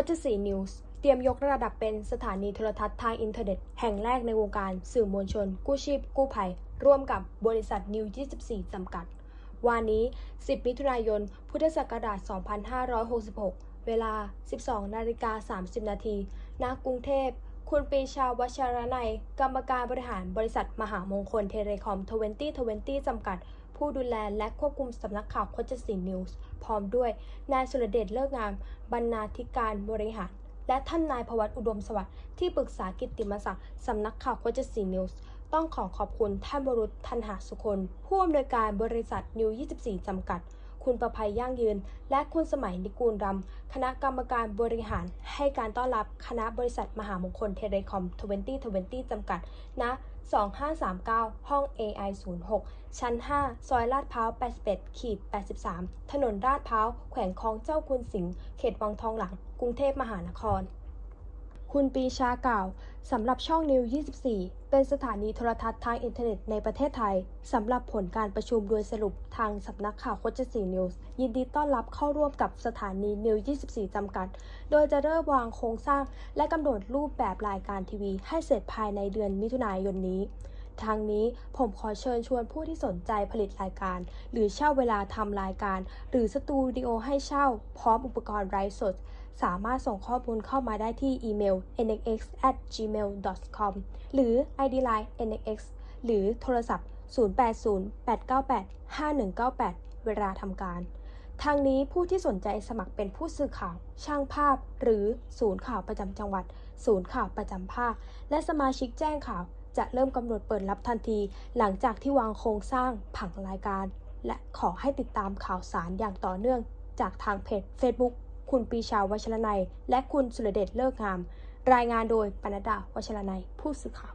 รัชสีนิวส์เตรียมยกระดับเป็นสถานีโทรทัศน์ทางอินเทอร์เน็ต แห่งแรกในวงการสื่อมวลชน กู้ชีพ กู้ภัย ร่วมกับบริษัทนิว 24 จำกัด วันนี้ 10 มิถุนายน พุทธศักราช 2566 เวลา 12 นาฬิกา 30 นาทีณกรุงเทพ คุณปีชาวัชรนัย กรรมการบริหารบริษัทมหามงคลเทเลคอม 2020 จำกัด ผู้ดูแลและควบคุมสำนักข่าวโคชสินนิวส์ พร้อมด้วย นายสุรเดชเลิกงาม บรรณาธิการบริหาร และท่านนายพวัตอุดมสวัสดิ์ที่ปรึกษากิตติมศักดิ์สำนักข่าวโคชสินนิวส์ต้องขอขอบคุณท่านบรุษทันหาสุคนผู้อำนวยการบริษัทนิว 24 จำกัด คุณประภัยย่างยืน และคุณสมัยนิกูลรำ คณะกรรมการบริหารให้การต้อนรับคณะบริษัทมหามงคลเทเลคอม 2020 จำกัดณ2539 ห้อง AI 06 ชั้น 5 ซอยลาดพร้าว 81 ขีด 83 ถนนลาดพร้าว แขวงคลองเจ้าคุณสิงห์ เขตวังทองหลัง กรุงเทพมหานคร คุณปีชากล่าว สำหรับช่องนิว 24 เป็นสถานีโทรทัศน์ทางอินเทอร์เน็ตในประเทศไทย สำหรับผลการประชุมโดยสรุปทางสำนักข่าวโคจสีนิวส์ยินดีต้อนรับเข้าร่วมกับสถานีนิว 24 จำกัด โดยจะเริ่มวางโครงสร้างและกำหนดรูปแบบรายการทีวีให้เสร็จภายในเดือนมิถุนายนนี้ ทางนี้ผมขอเชิญชวนผู้ที่สนใจผลิตรายการ หรือเช่าเวลาทำรายการ หรือสตูดิโอให้เช่า พร้อมอุปกรณ์ไร้สด สามารถส่งข้อมูลเข้ามาได้ที่อีเมล nx@gmail.com หรือ ID Line nx หรือโทรศัพท์ 0808985198 เวลาทำการทางนี้ผู้ที่สนใจสมัครเป็นผู้สื่อข่าว ช่างภาพ หรือศูนย์ข่าวประจำจังหวัด ศูนย์ข่าวประจำภาค และสมาชิกแจ้งข่าว จะเริ่มกำหนดเปิดรับทันที หลังจากที่วางโครงสร้างผังรายการ และขอให้ติดตามข่าวสารอย่างต่อเนื่อง จากทางเพจ Facebook คุณปีชาวัชรนัย และคุณสุรเดชเลิกงาม รายงานโดยปนดดาวัชรนัย ผู้สื่อข่าว